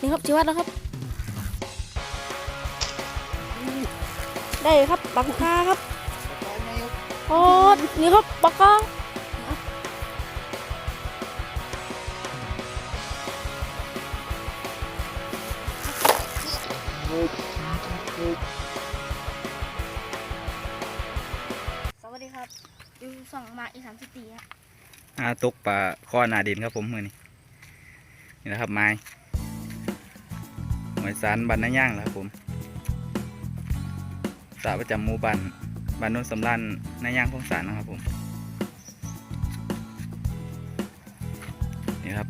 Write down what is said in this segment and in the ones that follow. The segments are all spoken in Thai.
นี่ครับจิวัดแล้วครับ ได้ครับบังคาครับโอ้นี่ครับบักกาสวัสดีครับอยู่ส่องมาอีสานสิตีครับหาตกปลาข้อหนาดินครับผมมือนี้นี่นะครับไม้หม วยสารบันนาย่างนะครับผมสาประจำหมู่บ้านบ้านโนนสำรันนาย่างของสารนะครับผมนี่ครับ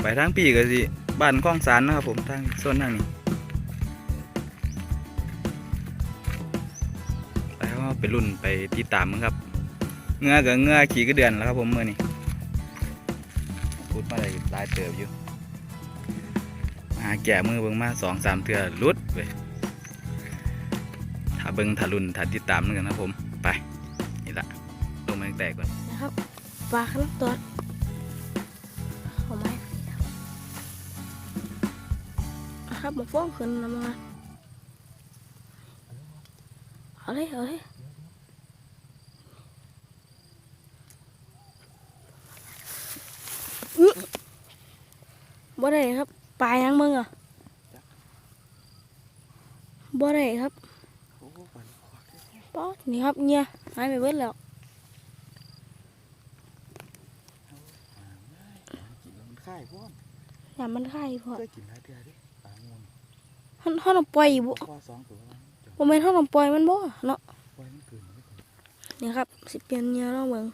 ไปทางปีก็สิบ้านข้องสารนะครับผมทางโซนทางนี้แล้วก็ไปรุ่นไปติดตามมึงครับเงือกับเงือขี่ก็เดือนแล้วครับผมเมื่อนี้ พูดมาได้หลายเติบอยู่มาหาแก่มือเบิ่งมาสองสามเทือรุดไปถ้าเบิ่งถ้ารุนถ้าติดตามนึงกันครับผม ไป นี่ละลงมาแต่ก่อนนะครับปลาขนาดตัวเอาไหมนะครับมาฟ้องขึ้นนะมา เอาเลยเอาเลยอื้อบ่ ได้ครับ ปลายังมึงอะบ่ได้ครับป๊อดนี่ครับเนี่ยหายไปเบิดแล้วมันค่ายพ่ออย่ามันไข่พอเคยกินหลายเทือดิปลางูนท่านท่านเอาปล่อยบุพ่อสองตัวแล้วจบ่แม่นท่านเอาปล่อยมันบ่เนาะปล่อยมันเกินไม่ก่อนนี่ครับ สิเปลี่ยนเหยื่อลองเบิ่ง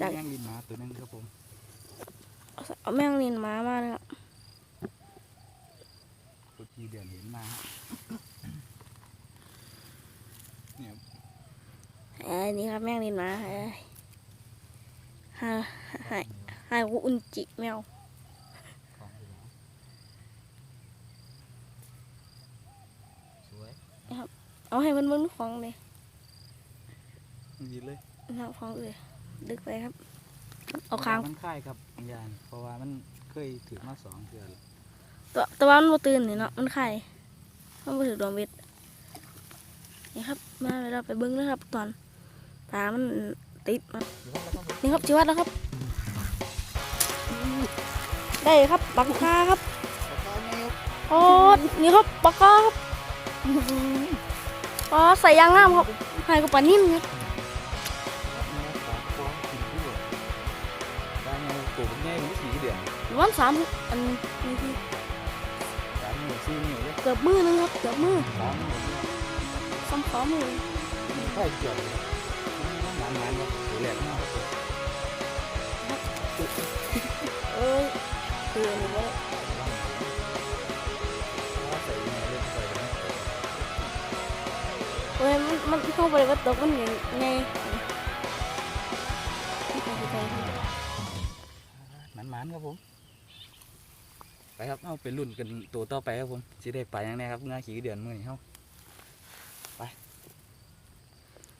จากย่างดินหมาตัวนึงครับผมเอาเอาแมงลินหมามาเลยครับ ตัวที่เดือนเห็นมาฮะเนี่ยเอ้ยนี่ครับแมงลินหมาเอ้ยหาหายหายกูอุนจิแมวของอยู่แล้วสวยเอาให้มันเบิ่งของเลยดีเลยนะครับของเอ้ยดึกไปครับ เอาคางมันค่ายครับบางอย่างเพราะว่ามันเคยถือมาสองเทือแล้ว ตัวแตัวามันบ่ตื่นนี่เนาะมันไข่มันบ่ถือดวงเบ็ดนี่ครับมาเดี๋ยวเราไปเบิ่งเลยครับ ตอนปลามันติดมานี่ครับจิวัดแล้วครับ ได้ครับบังคาครับโอ้นี่ครับปากกาครับอ๋อใส่ยางงามครับให้กับปลานิ่มครับปลาเงาตัวเป็นไงมันสีเดือนวันสามอันนี้คื กือบมือนึงครับเกือบมือสามนิ้วซ้ำสองมือค่อยเกี่ยวเลยนานนานครับตัวแรกมากเอ้ยคืออันเล่นใส่ยังไงเว้ยมันมันเข้าไปว่าตกมันอย่างไง ไปครับเอาไปรุ่นกันตัวต่อไปครับผมสิได้ไปยังไงครับงาขี่เดือนมื่อนี้เฮา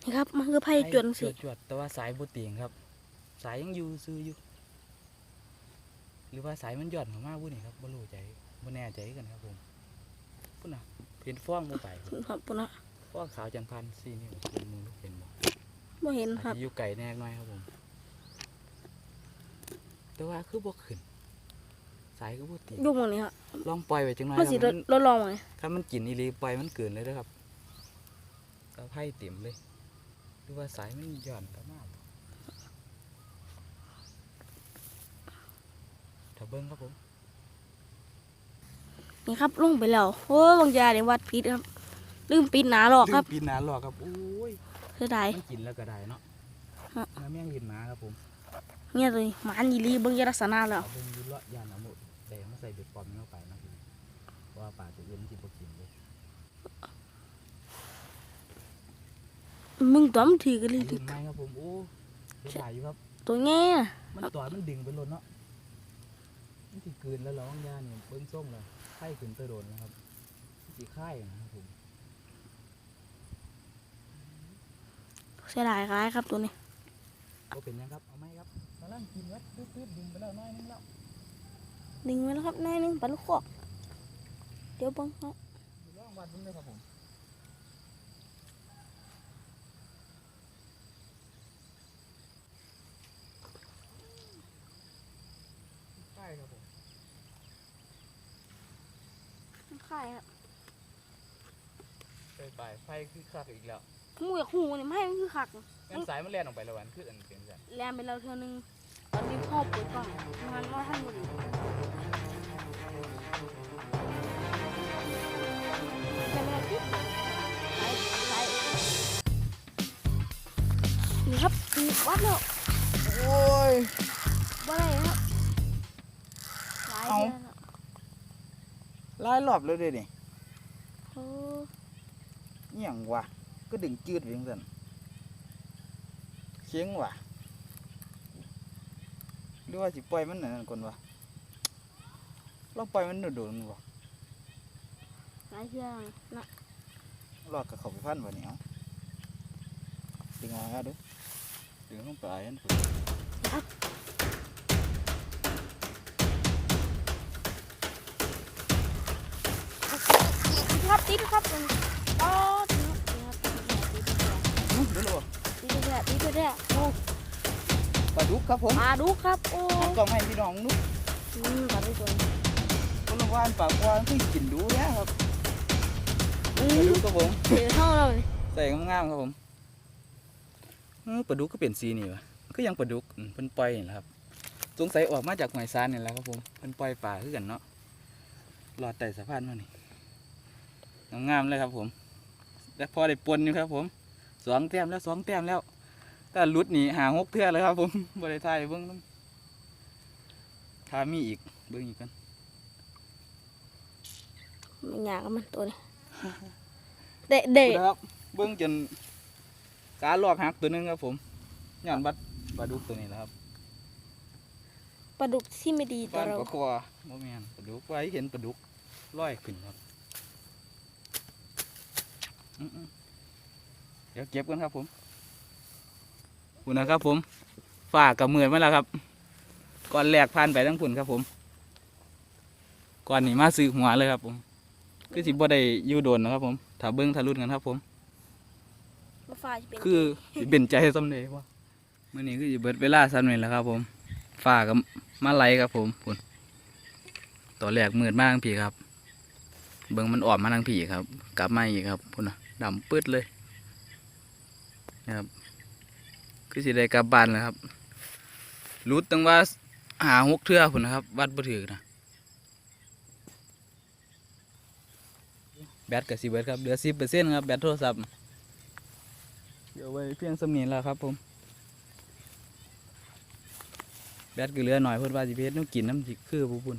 นี่ครับ มันคือไพ่จวนสิจวดๆแต่ว่าสายบ่เตียงครับ สายยังอยู่ซื้ออยู่ หรือว่าสายมันหย่อนเข้ามาบุนี่ครับบ่รู้ใจบ่แน่ใจกันครับผมพุ่นน่ะเห็นฟ้องบ่ไปครับครับปุ่นนะฟ้องขาวจันทร์พันสี่นิ้วเป็นมือลูกเห็นบ่ไม่เห็นคอารัจบจะอยู่ไก่แน่หน่อยครับผม แต่ว่าคือบ่ขึ้น สายก็บ่ตียุ่งมันนี่ครับลองปล่อยไว้จังหน่อยมันคสิรับลดมันลดลองไหมถ้ามันกินอีหลีปล่อยมันเกินเลยเด้อครับก็ไพ่เต็มเลยหรือว่าสายมันหย่อนก็มากถ้าเบิ้งครับผมนี่ครับลงไปแล้วโอ้ยบางยาเดี๋ยววัดพิษครับลืมปิดหนาหรอกครับลืมปีนหนาหลอกครับโอ้ยเสียดาย มันกินแล้วก็ได้เนาะฮะ น้ำแม่งกินหมาครับผมเนี่ยเลยหมันยีรีเบางยาลักษณะแล้ว เอาเบิ้งอยุเลาะยานเอาหมด แต่มาใส่เบ็ดปลอมเข้าไปเนาะพี่เพราะว่าปลาตัวอื่นมันกินบ่กินเลยมึงตัวมันถือกันเลยลืมไม้ครับผมโอ้เสียดายอยู่ครับ ตัวแง่อะมันต่อยมันดึงไปหล่นเนาะมันสิกลืนแล้วเหร้องยาเนี่ยเบิ้งส้มเลยไข้ขึ้นไปโดนนะครับสีไข้นะครับผมเสียดายร้ายครับตัวนี้ ก็เป็นยังครับเอาไหมครับกำลังกินครับปื๊ดๆดึงไปแล้วน้อยนึงแล้ว ดึงไว้แล้วครับหน้อยหนึงปลาลูกคอกเดี๋ยวเบังครับลองวัดดูเลยครับผมใช่ครับผมไข่ครับไปไปไฟคือคักอีกแล้วหมูอยากหูนี่ไม่ให้มันคือขักงั้นสายมันแล่นออกไปแล้ววันคืออันเป็นสันแลมไปแล้วเท่านึง ตอนนี้พ่อปิดกล่องงานว่าท่านบุรีจะไม่ได้คิดสายสายนี่ครับมีวัดแล้วโอ้ยว่าอะไรครับหลายเอ้าเดือนแล้วหลายรอบเลยเด้นี่โอ้อย่างวะก็ดึงจืดไปจังซั่นเคียงวะ หรือว่าสิปล่อยมันนั่นนก่อนวะลองปล่อยมันโดดๆมันวะหลายเดือนนะรอดกับเขาไปพันวะเนี่ยเอาดึงออกมาเด้อดึงลงไปอันพุ่นครับติดครับมันอ๋อติดครับติดครับอื้อเดี๋ยวรอติดครับติดครับติดครับโอ้ ปลาดุกครับผมมาดูครับโอ้เอากล่องให้พี่น้องนุ๊กอืมปลาดุกตัวนี้คนละวานปากวานเพิ่งกินดูเนี่ยครับอืปลามดุกครับผมเดี๋ยวเท่าเราเลยใส่งามๆครับผมเออปลาดุกก็เปลี่ยนสีนี่วะก็ยังปลาดุกอืมเพิ่นปล่อยนี่แหละครับสงสัยออกมาจากหอยซานนี่แหละครับผมเพิ่นปล่อยปลาคือกันเนาะรอดไต่สะพานมานี่งามๆเลยครับผม แล้วพอได้ปนอยู่ครับผมสองแต้มแล้วสองแต้มแล้ว แต่หลุดนี่หาหกเทื่อเลยครับ ผมบริทายเบิ้งนำถ้ามีอีกเบิ้งอีกกันมันยากกับมันตัวนี้เดะเดะครับเบิ้งจนการลอกหักตัวหนึงครับผมย้อนบัดปลาดุกตัวนี้แหละครับปลาดุกที่ไม่ดีต่อบ้านเราปลาคอโมเมนปลาดุกไว้เห็นปลาดุกลอยขึ้นครับอื้อๆเดี๋ยวเก็บกันครับผม คุณนะครับ ผมฝากกับมือมาแล้วครับ ก่อนแรกผ่านไปทั้งผุนครับผม ก่อนนี้มาซื้อหัวเลยครับ ผมคือสิบ่ได้อยู่โดนนะครับ ผมถ้าเบิ้งถ้ารุ่นกันครับ ผมมาฟ้าจะเป็นคือสิเป็นใจสำเร็จว่ามื่อนี้คือสิเบิดเวลาสำเร็จแล้วครับ ผมฝากกับมาไลครับ ผมพุ่นตอนแรกมืดมากพี่ครับ เบิ้งมันออกมาทางผีครับ กลับมาอีกครับพุ่นนะดำปืดเลยนะครับ คือสิได้กลับบ้านแล้วครับรู้ตั้งว่าหาหกเทื่อพุ่นนะครับ วัดบ่ถือนะแบตกับสิเบิดครับเหลือสิบเปอร์เซ็นต์ครับแบตโทรศัพท์เดี๋ยวไว้เพียงสำเนียงแล้วครับผมแบตก็เหลือหน่อยเพิ่นว่าสิเพชรน้ำกินน้ำสิคือผู้ปุ่น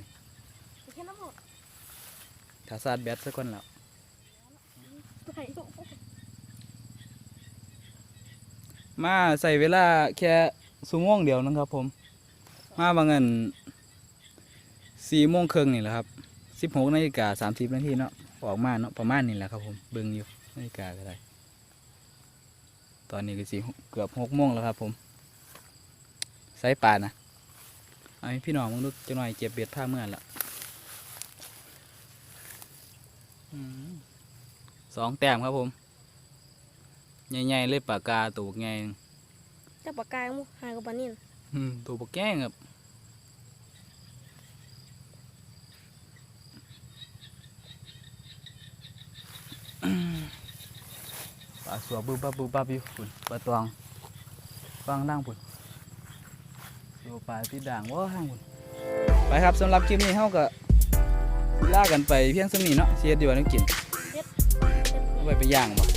แค่น้ำหมดถ้าซาดแบตซะก่อนแล้ว ไป มาใส่เวลาแค่ชั่วโมงเดียวนึงครับผม มาบางเงินสี่โมงครึ่งนี่แหละครับสิบหกนาฬิกาสามสิบนาทีเนาะออกมาเนาะประมาณนี้แหละครับผมเบิ่งอยู่นาฬิกาก็ได้ตอนนี้ก็สี่เกือบหกโมงแล้วครับผมใส่ปลานะเอาพี่น้องมึงดูจะหน่อยเก็บเบ็ดผ้าเมื่อนละสองแต้มครับผม ใหญ่ๆเลยปากกาตัวใหญ่จะปากกายมุหายกับปลานิ่นอืมตัวปกแก้งครับปลาสัวบึ้บปั๊บบึ้บปั๊บอยู่ปุ่นปลาตวงฟังดังปุ่นตัวปลาที่ด่างว่าห้างปุ่นไปครับสำหรับคลิปนี้เฮาก็สิล่ากันไปเพียงสำนี้เนาะเสียดีกว่าน้ำกินเอาไปไปย่างบ่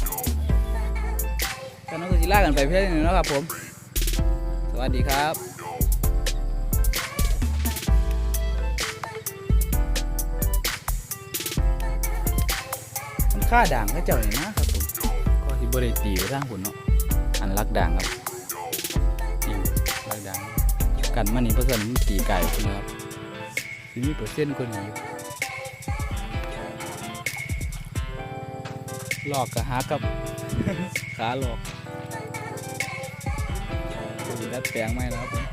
ก็น้องก็สิล่ากันไปเพียงนี้เนะครับผม สวัสดีครับค่าด่างก็เจ้าอย่างนะครับผมก็ที่บริตีไปทางผลเนาะอันรักด่างครับนี่รักด่างกันมันนี่เปอร์เซ็นต์มันตีไก่นนะครับสิมีเปอร์เซ็นต์คนนี้อยู่หลอกกับหากับขาหลอก ดัดแปลงใหม่แล้วครับผม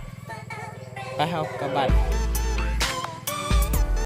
ไปครับกลับบ้าด